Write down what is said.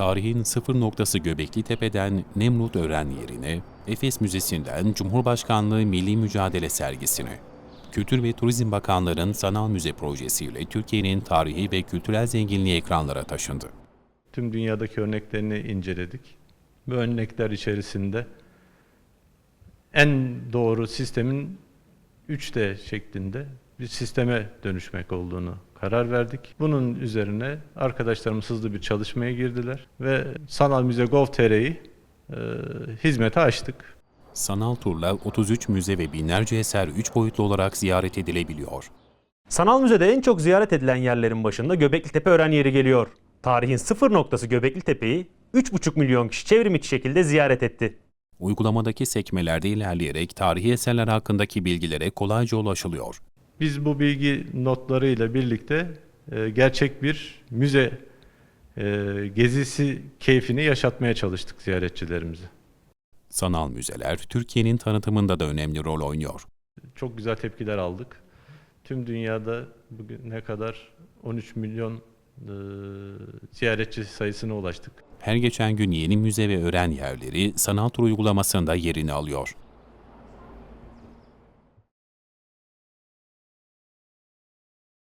tarihin sıfır noktası Göbekli Tepe'den Nemrut Ören yerine, Efes Müzesi'nden Cumhurbaşkanlığı Milli Mücadele sergisine, Kültür ve Turizm Bakanlığı'nın Sanal Müze projesiyle Türkiye'nin tarihi ve kültürel zenginliği ekranlara taşındı. Tüm dünyadaki örneklerini inceledik. Bu örnekler içerisinde en doğru sistemin 3D şeklinde bir sisteme dönüşmek olduğunu karar verdik. Bunun üzerine arkadaşlarımız hızlı bir çalışmaya girdiler ve Sanal Müze Gov.tr'yi e, hizmete açtık. Sanal turla 33 müze ve binlerce eser 3 boyutlu olarak ziyaret edilebiliyor. Sanal Müze'de en çok ziyaret edilen yerlerin başında Göbekli Tepe öğren yeri geliyor. Tarihin sıfır noktası Göbekli Tepe'yi 3,5 milyon kişi çevrim içi şekilde ziyaret etti. Uygulamadaki sekmelerde ilerleyerek tarihi eserler hakkındaki bilgilere kolayca ulaşılıyor. Biz bu bilgi notlarıyla birlikte e, gerçek bir müze e, gezisi keyfini yaşatmaya çalıştık ziyaretçilerimize. Sanal müzeler Türkiye'nin tanıtımında da önemli rol oynuyor. Çok güzel tepkiler aldık. Tüm dünyada bugüne kadar 13 milyon e, ziyaretçi sayısına ulaştık. Her geçen gün yeni müze ve öğren yerleri sanal tur uygulamasında yerini alıyor.